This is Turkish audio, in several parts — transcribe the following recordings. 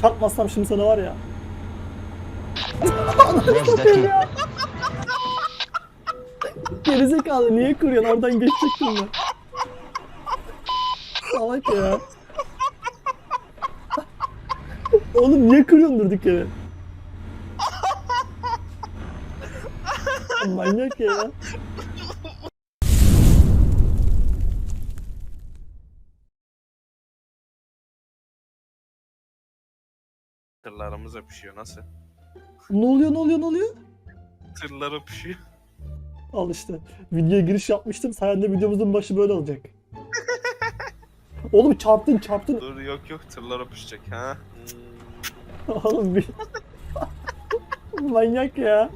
Çarpmazsam şimdi sana var ya. Bozdaki. Gerizekalı niye kuruyorsun? Oradan geçecektim ben. Salak ya. Oğlum niye kırıyorsun durduk yere? Manyak ya. Tırlarımız öpüşüyor nasıl? Ne oluyor ne oluyor ne oluyor? Tırlar öpüşüyor. Al işte. Videoya giriş yapmıştım. Sayende videomuzun başı böyle olacak. Oğlum çarptın çarptın. Dur yok yok tırlar öpüşecek ha. Oğlum bir... Manyak ya.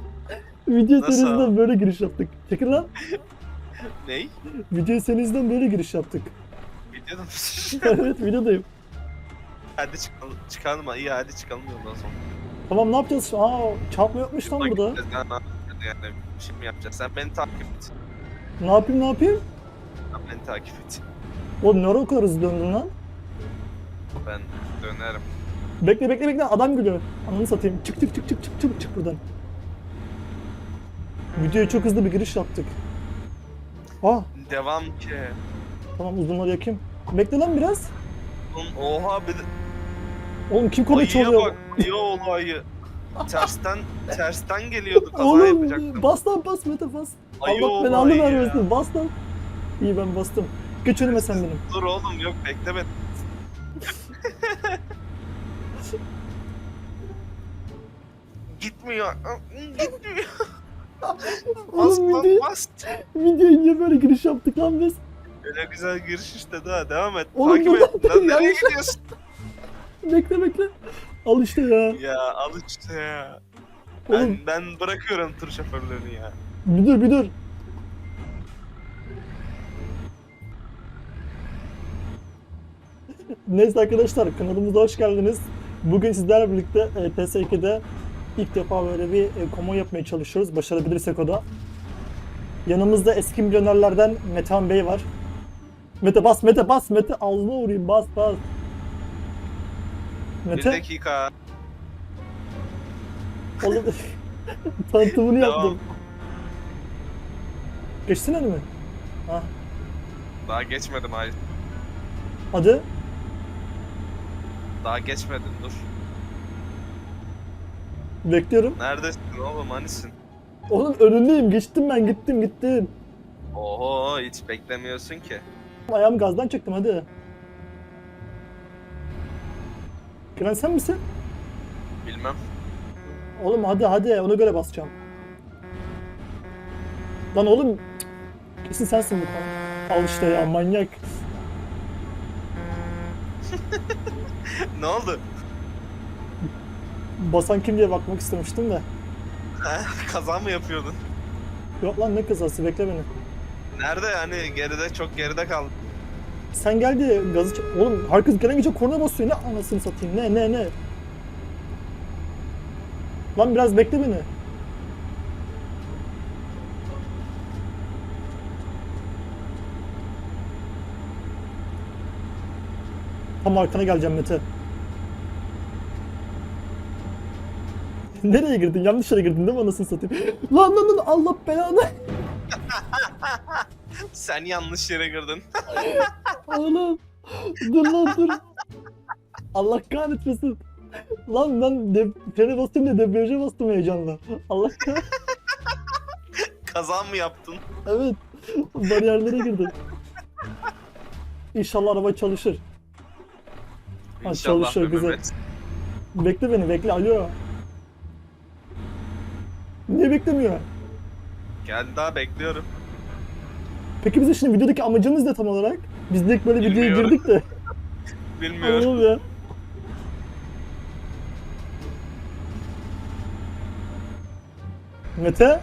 Video Nasıl seninizden böyle giriş yaptık. Çekil lan. Ney? Video seninizden böyle giriş yaptık. Videoda mısın? evet videodayım. Hadi çıkalım. Çıkalım ha. İyi hadi çıkalım yoldan sonra. Tamam ne yapacağız? Aa çarpma yapmış lan Bak, burada. gideceğiz, ha, ne yapacağız Yani bir şey mi yapacağız? Sen beni takip et. Ne yapayım ne yapayım? Sen beni takip et. Oğlum nereye o kadar hızlı döndün lan? Ben dönerim. Bekle bekle bekle adam gülüyor. Ananı satayım. Çık çık çık çık çık çık çık buradan. Videoya çok hızlı bir giriş yaptık. Aa Devam ki. tamam uzunları yakayım. Bekle lan biraz. Oğlum, Oha bir de... Oğlum kim Ayıya çalıyor? bak. Ayı oğlu ayı. Tersten, tersten geliyordu kaza Oğlum yapacaktım. bas lan bas Mete bas. Ayı Allah belanı ayı ya. vermesin bas lan. İyi ben bastım. Geç önüme sen benim. Dur oğlum yok bekle beni. Gitmiyor. Gitmiyor. Bas Oğlum bas video, bas. videoya niye böyle giriş yaptık lan biz? Öyle güzel giriş işte daha devam et. Oğlum Takip buradan- et. Lan nereye yanlış- gidiyorsun? Bekle bekle. Al işte ya. ya al işte ya. Oğlum Ben, ben bırakıyorum tır şoförlüğünü ya. bir dur bir dur. Neyse arkadaşlar kanalımıza hoş geldiniz. Bugün sizlerle birlikte e, PS2'de ilk defa böyle bir e, komo yapmaya çalışıyoruz. Başarabilirsek o da. Yanımızda eski milyonerlerden Metehan Bey var. Mete bas Mete bas Mete ağzına vurayım bas bas. Bir Mete dakika. oğlum tanıtımını yaptım. Geçsin önüme. Ha Daha geçmedim hayır. hadi. Daha geçmedin dur. Bekliyorum. Neredesin oğlum hanisin? Oğlum önündeyim. Geçtim ben gittim gittim. Oho hiç beklemiyorsun ki. Ayağımı gazdan çektim hadi. Giren sen misin? Bilmem. Oğlum hadi hadi ona göre basacağım. Lan oğlum kesin sensin bu konu. Al işte ya manyak. ne oldu? Basan kim diye bakmak istemiştim de. Ha, Kaza mı yapıyordun? Yok lan ne kızası bekle beni. Nerede yani geride çok geride kaldın. Sen gel diye gazı çek. Oğlum herkes gelen gece korna basıyor. Ne anasını satayım ne ne ne. Lan biraz bekle beni. Tam arkana geleceğim Mete. Nereye girdin? Yanlış yere girdin değil mi anasını satayım? Lan lan lan Allah belanı. Sen yanlış yere girdin. Oğlum. Dur lan dur. Allah kahretmesin. Lan ben de frene bastım diye debriyaja bastım heyecanla. Allah kahretmesin. Kaza mı yaptın? Evet. Bariyerlere girdim. İnşallah araba çalışır. Ha, İnşallah çalışıyor, be güzel. Mehmet. Bekle beni bekle alo. Niye beklemiyor? Gel daha bekliyorum. Peki bizim şimdi videodaki amacımız ne tam olarak? Biz de ilk böyle videoya Bilmiyorum. girdik de. Bilmiyorum. Anladım ya. Mete,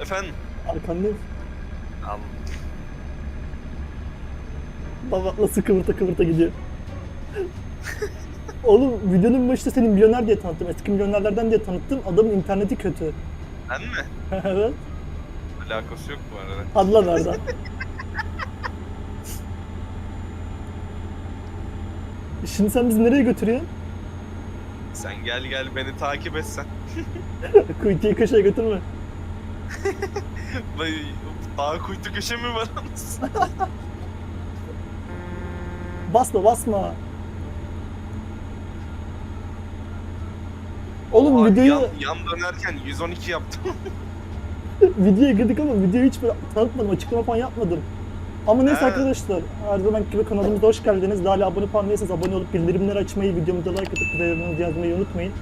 Efendim? arkandayım. Al. Baba nasıl kıvırta kıvırta gidiyor. Oğlum videonun başında seni milyoner diye tanıttım. Eski milyonerlerden diye tanıttım. Adamın interneti kötü. Ben mi? evet. Alakası yok bu arada. Hadi lan Şimdi sen bizi nereye götürüyorsun? Sen gel gel beni takip et sen. Kuytuyu köşeye götürme. Vay, Daha kuytu köşe mi var? Basma basma. Oğlum Aa, videoyu yan, yan dönerken 112 yaptım. videoya girdik ama videoyu hiç böyle tanıtmadım, açıklama falan yapmadım. Ama neyse He. arkadaşlar, her zaman gibi kanalımıza hoş geldiniz. Daha hala abone falan değilseniz abone olup bildirimleri açmayı, videomuza like atıp yorumunuzu yazmayı unutmayın.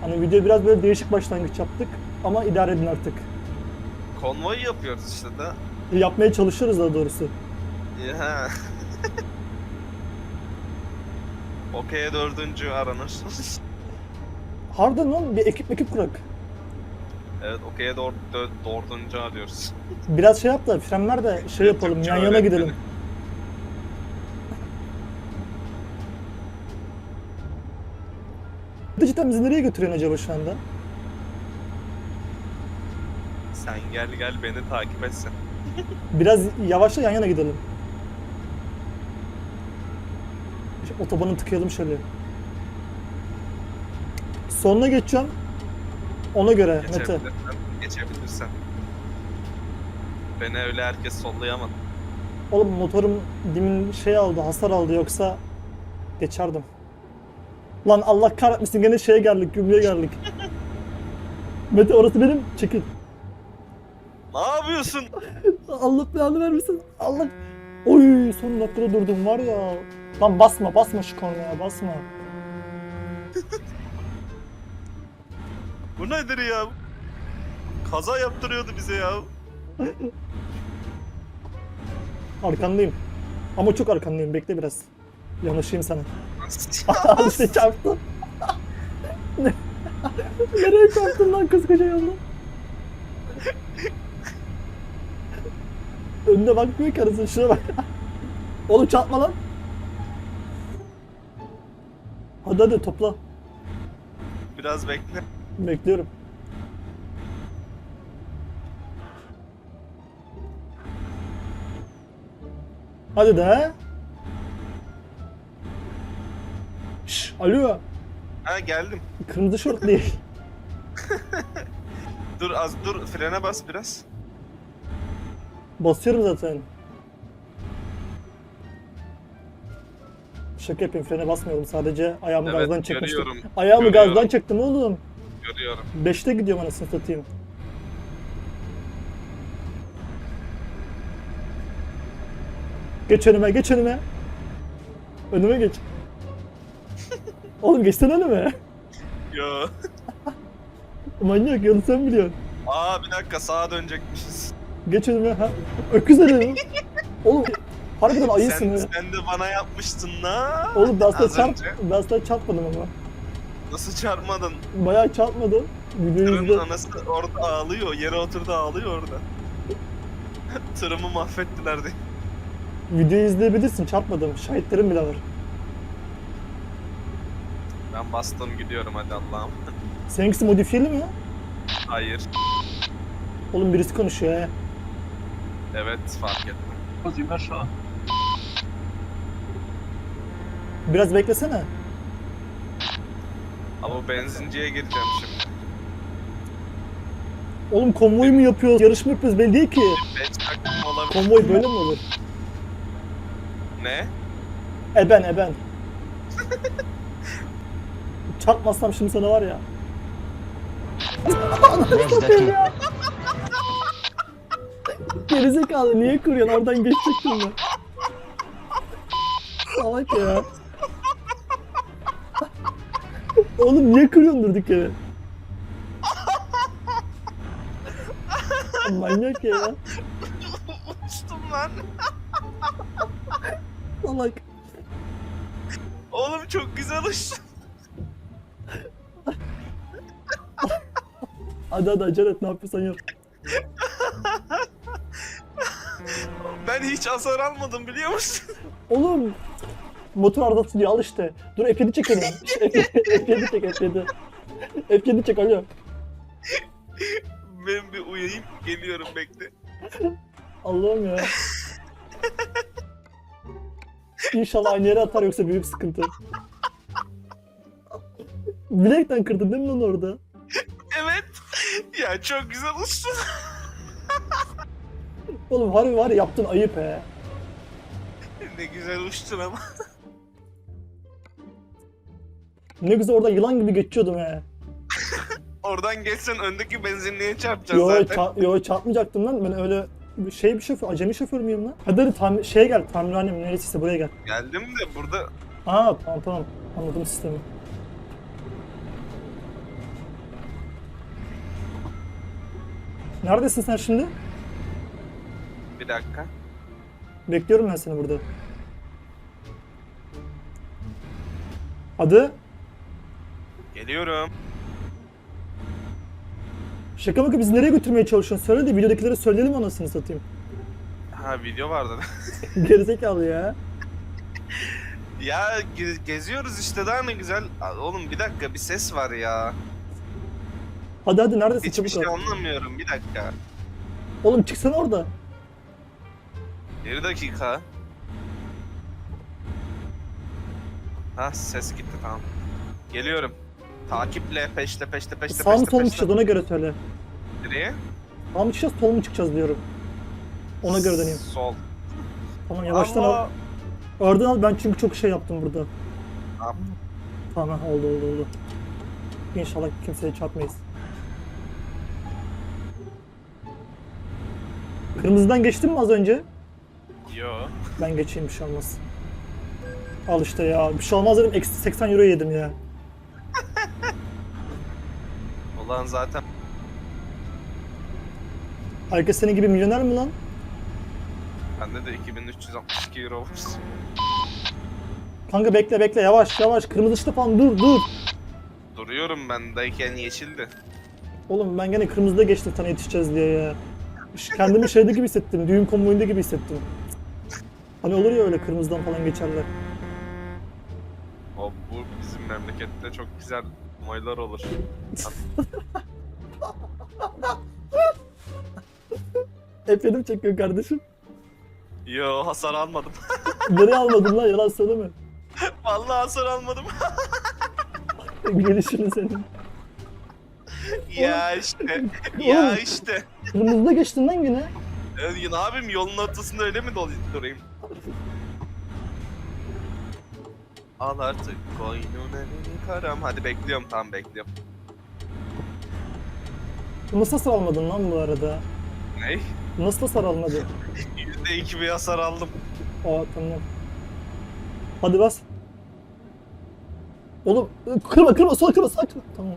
Hani video biraz böyle değişik başlangıç yaptık ama idare edin artık. Konvoy yapıyoruz işte de. Yapmaya çalışıyoruz daha doğrusu. Ya. Okey'e dördüncü aranır. Harbiden lan bir ekip ekip kurak. Evet okey'e dör, dö- dördüncü arıyoruz. Biraz şey yap da frenler de şey yapalım, Türkçe yan yana öğretmeni. gidelim. Cidden bizi nereye götürüyorsun acaba şu anda? Sen gel gel beni takip etsen. Biraz yavaşla yan yana gidelim. Şu Otobanı tıkayalım şöyle. Sonuna geçeceğim. Ona göre Mete. Geçebilirsen. Geçebilirsen. Beni öyle herkes sollayamadı. Oğlum motorum demin şey aldı, hasar aldı yoksa geçerdim. Lan Allah kahretmesin gene şeye geldik, gümrüğe geldik. Mete orası benim, çekil. Ne yapıyorsun? Allah belanı vermesin. Allah. Oy son dakikada durdum var ya. Lan basma basma şu konuya basma. Bu nedir ya? Kaza yaptırıyordu bize ya. Arkandayım. Ama çok arkandayım bekle biraz. Yanaşayım sana. İşte çarptım. Ne- Nereye çarptın lan koskoca yolda? Önüne bakmıyor ki arasın şuna bak. Oğlum çarpma lan. Hadi hadi topla. Biraz bekle. Bekliyorum. Hadi de. Şş, alo. Ha geldim. Kırmızı şort değil. Dur az dur frene bas biraz. Basıyorum zaten. Şaka yapayım frene basmıyorum sadece ayağımı Evet, gazdan çekmiştim. görüyorum. Ayağımı Görüyorum. gazdan çektim oğlum. Görüyorum. Beşte gidiyorum anasını satayım. Geç önüme, geç önüme. Önüme geç. Oğlum geçsene önüme. Yo. Manyak yolu sen biliyorsun. Aa bir dakika sağa dönecekmişiz. Geç önüme. Ha. Öküz önüme. Oğlum harbiden ayısın Sen, ha. sen de bana yapmıştın la. Oğlum ben Az sana, çarp, önce. ben sana çarpmadım ama. Nasıl çarpmadın? Bayağı çarpmadım. Videoyu Tırın izle. anası orada ağlıyor. Yere oturdu ağlıyor orada. Tırımı mahvettiler diye. Videoyu izleyebilirsin çarpmadım. Şahitlerim bile var. Ben bastım gidiyorum hadi Allah'ım. Seninkisi modifiyeli mi? Hayır. Oğlum birisi konuşuyor he. Evet fark ettim. Pozayım ver şu an. Biraz beklesene. Ama benzinciye gireceğim şimdi. Oğlum konvoy mu yapıyoruz, yarışma yapıyoruz belli değil ki. Beş dakikam olabilir. Konvoy böyle mi olur? Ne? Eben eben. Çarpmazsam şimdi sana var ya. Bozdaki. Gerizekalı niye kuruyorsun oradan geçecektim ben. Salak ya. Oğlum niye kırıyorsun durduk yere? Manyak ya. Uçtum lan. Salak. Oğlum çok güzel uçtun. Hadi hadi acele et ne yapıyorsan yap. Ben hiç hasar almadım biliyor musun? Oğlum motor arızası diyor al işte. Dur F7 çekelim. F7, F7 çek F7. F7 çek alo. Ben bir uyuyayım geliyorum bekle. Allah'ım ya. İnşallah aynı yere atar yoksa büyük sıkıntı. Bilekten kırdın değil mi lan orada? Evet. Ya çok güzel uçtu. Oğlum harbi var ya yaptın ayıp he. ne güzel uçtun ama. Ne güzel orada yılan gibi geçiyordum he. Oradan geçsen öndeki benzinliğe çarpacaksın Yo, zaten. ça- yo çarpmayacaktım lan. Ben öyle şey bir şoför, acemi şoför müyüm lan? Hadi hadi tam şeye gel, tamirhanem neresiyse buraya gel. Geldim de burada Aa tamam tamam anladım sistemi. Neredesin sen şimdi? bir dakika. Bekliyorum ben seni burada. Hadi. Geliyorum. Şaka maka bizi nereye götürmeye çalışıyorsun? Söyle de videodakilere söyleyelim anasını satayım. Ha video vardı. Gerizekalı ya. ya ge- geziyoruz işte daha ne güzel. Aa, Oğlum bir dakika bir ses var ya. Hadi hadi neredesin Hiçbir çabuk şey ol. anlamıyorum bir dakika. Oğlum çıksana orada. Bir dakika. Ha ses gitti tamam. Geliyorum. Takiple peşte peşte peşte Sağ mı peşte sol mu peşte. çıkacağız ona göre söyle. Nereye? Sağ mı çıkacağız sol mu çıkacağız diyorum. Ona göre döneyim. Sol. Tamam yavaştan al. Allah. Oradan al ben çünkü çok şey yaptım burada. Tamam. Tamam oldu oldu oldu. İnşallah kimseye çarpmayız. Kırmızıdan geçtin mi az önce? Yo. Ben geçeyim bir şey olmaz. Al işte ya bir şey olmaz dedim eksi 80 euro yedim ya. Ulan zaten Herkes senin gibi milyoner mi lan? bende de 2362 euro var. Kanka bekle bekle yavaş yavaş kırmızı ışıkta falan dur dur. Duruyorum bendeyken yeşildi. Oğlum ben gene kırmızıda geçtim sana yetişeceğiz diye ya. Kendimi şeyde gibi hissettim, düğün konvoyunda gibi hissettim. Hani olur ya öyle kırmızıdan falan geçerler. O bu bizim memlekette çok güzel olaylar olur. Efendim çekiyor kardeşim. Yo hasar almadım. Nereye almadın lan yalan söyleme. Vallahi hasar almadım. Gelişini senin. ya işte. ya Oğlum. işte. Kırmızıda geçtin lan yine. Ee, ne yapayım yolun ortasında öyle mi dol- durayım? Al artık koynuna beni karam. Hadi bekliyorum tamam bekliyorum. Nasıl hasar almadın lan bu arada? Ney? Nasıl hasar almadın? Yüzde iki bir hasar aldım. Aa tamam. Hadi bas. Oğlum kırma kırma sola kırma sağa kırma. Tamam.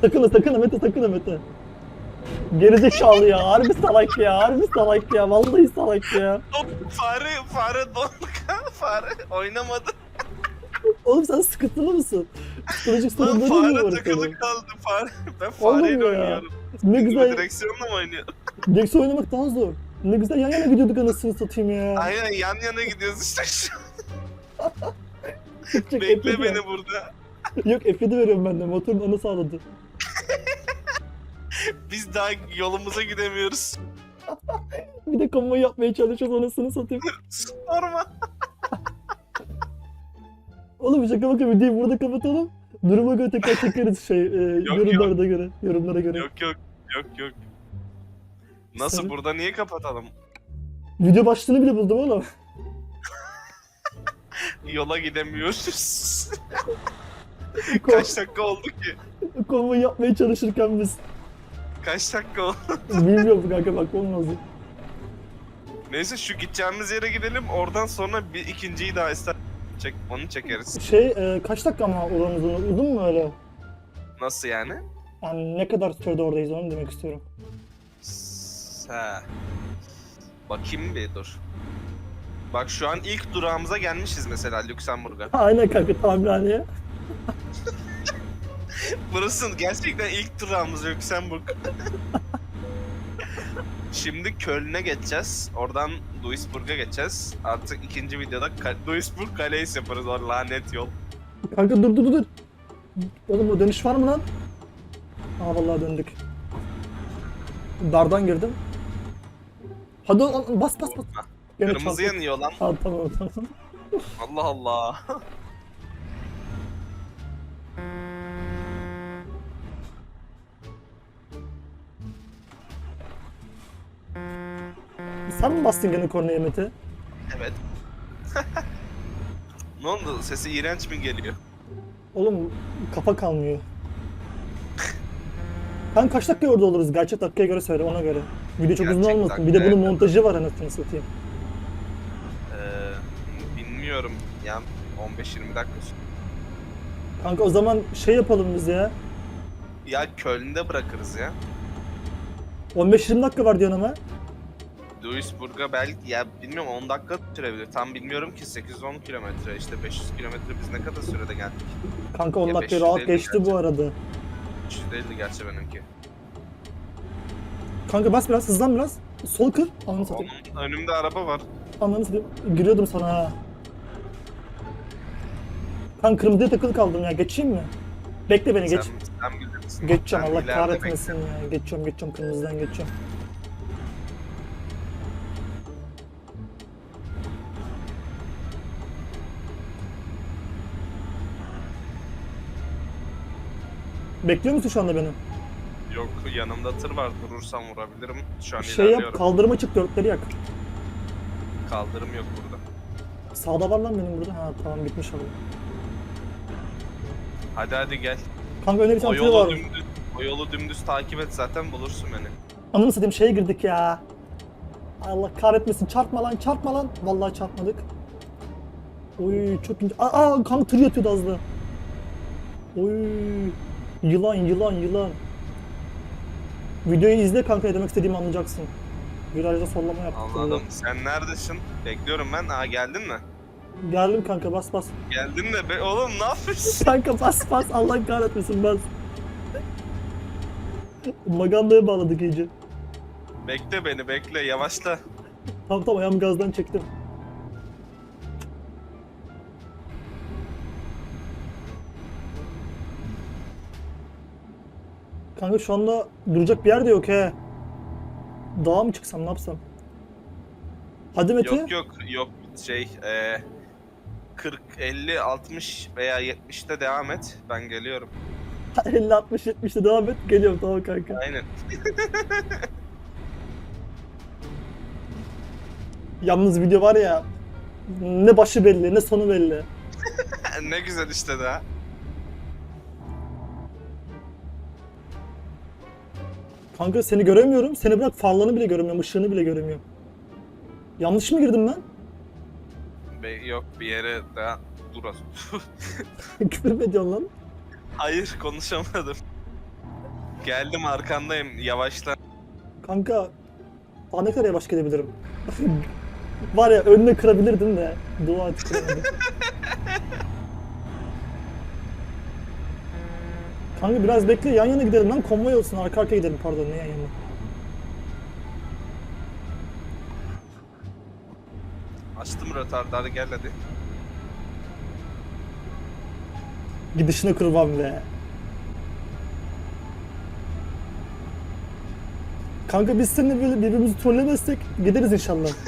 Sakın sakın Mete sakın Mete. Gerizekalı ya harbi salak ya harbi salak ya vallahi salak ya. Fare fare dondu fare oynamadı. Oğlum sen sıkıntılı mısın? Psikolojik sorunları mı fare var takılı senin? kaldı fare. Ben fareyle oynuyorum. Ne güzel Direksiyonla mı oynuyorum? Gex oynamak daha zor. Ne güzel yan yana gidiyorduk anasını satayım ya. Aynen yan yana gidiyoruz işte şu Bekle F7 beni ya. burada. Yok F7 veriyorum ben de motorun anı sağladı. Biz daha yolumuza gidemiyoruz. Bir de konvoy yapmaya çalışıyoruz anasını satayım. Sorma. Oğlum şaka bakın videoyu burada kapatalım. Duruma göre tekrar çekeriz şey e, yorumlara göre. Yorumlara göre. Yok yok yok yok. Nasıl Sen- burada niye kapatalım? Video başlığını bile buldum oğlum. Yola gidemiyoruz. Kaç dakika oldu ki? konvoy yapmaya çalışırken biz. Kaç dakika oldu? Bilmiyorum kanka bakmam lazım. Neyse şu gideceğimiz yere gidelim. Oradan sonra bir ikinciyi daha ister çek onu çekeriz. Şey e, kaç dakika ama oranın uzun, uzun mu öyle? Nasıl yani? Yani ne kadar sürede oradayız onu demek istiyorum. Ha. Bakayım bir dur. Bak şu an ilk durağımıza gelmişiz mesela Lüksemburg'a. Aynen kanka tamirhaneye. Burası gerçekten ilk durağımız Lüksemburg. Şimdi Köln'e geçeceğiz. Oradan Duisburg'a geçeceğiz. Artık ikinci videoda Ka- Duisburg Kaleis yaparız o lanet yol. Kanka dur dur dur. Oğlum o dönüş var mı lan? Aa vallahi döndük. Dardan girdim. Hadi oğlum, bas bas bas. Gene Kırmızı yanıyor lan. Ha tamam tamam. Allah Allah. Sen mi bastın gene kornaya Mete? Evet. ne oldu? Sesi iğrenç mi geliyor? Oğlum kafa kalmıyor. Ben kaç dakika orada oluruz? Gerçek dakikaya göre söyle ona göre. Video çok uzun Gerçek olmasın. Bir de bunun dakikaya montajı var anasını satayım. Ee, bilmiyorum. Yani 15-20 dakika sonra. Kanka o zaman şey yapalım biz ya. Ya Köln'de bırakırız ya. 15-20 dakika var diyorsun ama. Duisburg'a belki ya bilmiyorum 10 dakika sürebilir. Tam bilmiyorum ki 810 kilometre işte 500 kilometre biz ne kadar sürede geldik? Kanka 10 Ya dakika 500 rahat geçti gerçi. bu arada. 300 değildi gerçi benimki. Kanka bas biraz hızlan biraz. Sol kır. Ananı satayım. Onun önümde araba var. Ananı satayım. Giriyordum sana ha. Kanka kırmızıya takılı kaldım ya. Geçeyim mi? Bekle beni geç. Sen, sen bilirsin. Geçeceğim Ben Allah ileride kahretmesin ya. Geçiyorum geçiyorum kırmızıdan geçiyorum. Bekliyor musun şu anda beni? Yok yanımda tır var durursam vurabilirim. Şu an Şey yap, kaldırıma çık dörtleri yak. Kaldırım yok burada. Sağda var lan benim burada. Ha tamam bitmiş abi. Hadi hadi gel. Kanka önde bir O tane tır yolu var. dümdüz, o yolu dümdüz takip et zaten bulursun beni. Ananı satayım şeye girdik ya. Allah kahretmesin çarpma lan çarpma lan. Vallahi çarpmadık. Oy çok ince. Aa, aa kanka tır yatıyordu az da. Oy yılan yılan yılan. Videoyu izle kanka demek istediğimi anlayacaksın. Virajda sollama yaptık. Anladım. Sen neredesin? Bekliyorum ben. Aa geldin mi? Geldim kanka bas bas. Geldin de be oğlum ne yapıyorsun? Kanka bas bas Allah kahretmesin bas. Magandaya bağladık iyice. bekle beni bekle yavaşla. Tamam tamam ayağımı gazdan çektim. Kanka şu anda duracak bir yer de yok he. Dağa mı çıksam ne yapsam? Hadi Mete. Yok yok yok şey eee 40, 50, 60 veya 70'te devam et. Ben geliyorum. 50 60 70'te devam et. Geliyorum tamam kanka. Aynen. Yalnız video var ya ne başı belli ne sonu belli. ne güzel işte daha. Kanka seni göremiyorum. Seni bırak farlarını bile göremiyorum. ışığını bile göremiyorum. Yanlış mı girdim ben? Be yok bir yere daha dur. Küfür mü ediyorsun lan? Hayır konuşamadım. Geldim arkandayım yavaşla. Kanka daha ne kadar yavaş gidebilirim? Var ya önüne kırabilirdim de dua et Kanka biraz bekle yan yana gidelim lan konvoy olsun arka arkaya gidelim pardon ne yan yana. Açtım rötardarı gel hadi. Gidişine kurban be. Kanka biz seninle böyle birbirimizi trollemezsek gideriz inşallah.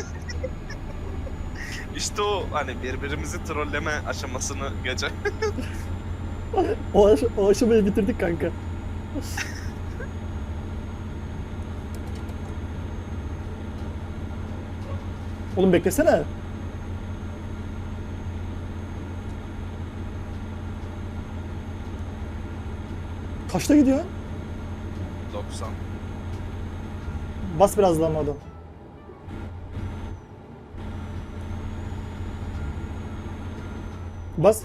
İşte o hani birbirimizi trolleme aşamasını geçen. O, aş- o aşamayı bitirdik kanka. Oğlum beklesene. Kaçta gidiyor? 90. Bas biraz daha adam. Bas.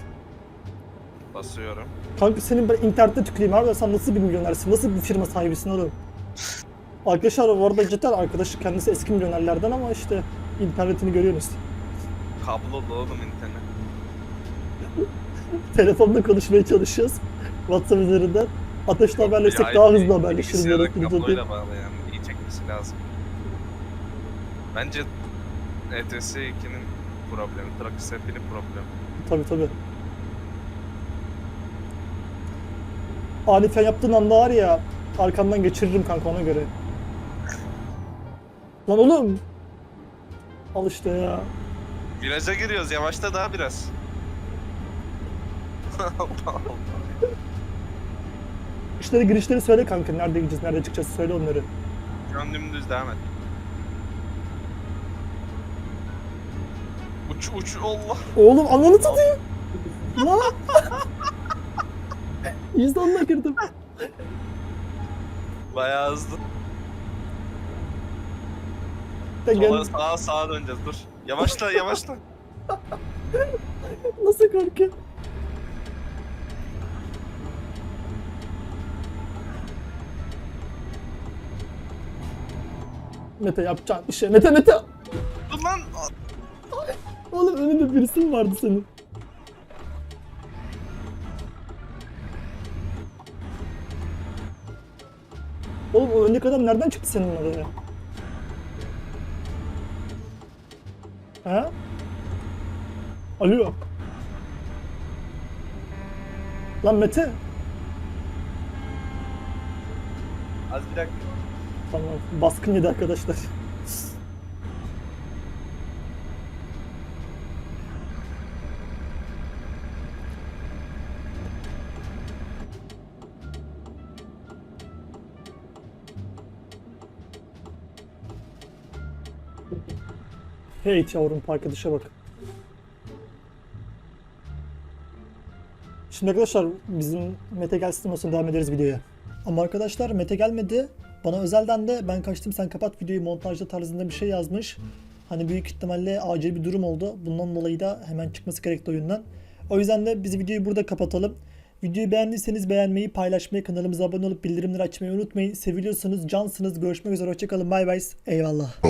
Basıyorum. Kanka senin ben internette tüküreyim abi sen nasıl bir milyonersin? Nasıl bir firma sahibisin oğlum? Arkadaşlar bu arada cidden arkadaşı kendisi eski milyonerlerden ama işte internetini görüyorsunuz. Kablolu oğlum internet. Telefonda konuşmaya çalışıyoruz. WhatsApp üzerinden. Ateşle haberleşsek Ya, daha hızlı haberleşiriz. böyle kırmızı değil. kabloyla bağlı yani. İyi çekmesi lazım. Bence ETS 2'nin problemi, Trax F1'in problemi. Tabii tabii. Ani fren yaptığın anda var ya arkandan geçiririm kanka ona göre. Lan oğlum. Al işte ya. Viraja giriyoruz, yavaşta daha biraz. Allah Allah. İşleri girişleri söyle kanka. Nerede gideceğiz, nerede çıkacağız söyle onları. Şu an dümdüz devam et. Uç uç Allah. Oğlum ananı tutayım. Lan. İnsanla girdim. Bayağı hızlı. Sola sağa sağa döneceğiz dur. Yavaşla yavaşla. Nasıl korkuyor? Mete yapacağın bir şey. Mete Mete. Dur lan. Oğlum önünde birisi mi vardı senin? Oğlum o öndeki adam nereden çıktı senin oraya? Ha? Alo. Lan Mete. Az bir dakika. Tamam baskın yedi arkadaşlar. Hey yavrum arkadaşa bak. Şimdi arkadaşlar bizim Mete gelsin sonra devam ederiz videoya. Ama arkadaşlar Mete gelmedi. Bana özelden de ben kaçtım sen kapat videoyu montajda tarzında bir şey yazmış. Hani büyük ihtimalle acil bir durum oldu. Bundan dolayı da hemen çıkması gerekti oyundan. O yüzden de biz videoyu burada kapatalım. Videoyu beğendiyseniz beğenmeyi, paylaşmayı, kanalımıza abone olup bildirimleri açmayı unutmayın. Seviliyorsunuz, cansınız. Görüşmek üzere, hoşçakalın. Bay bay. Eyvallah.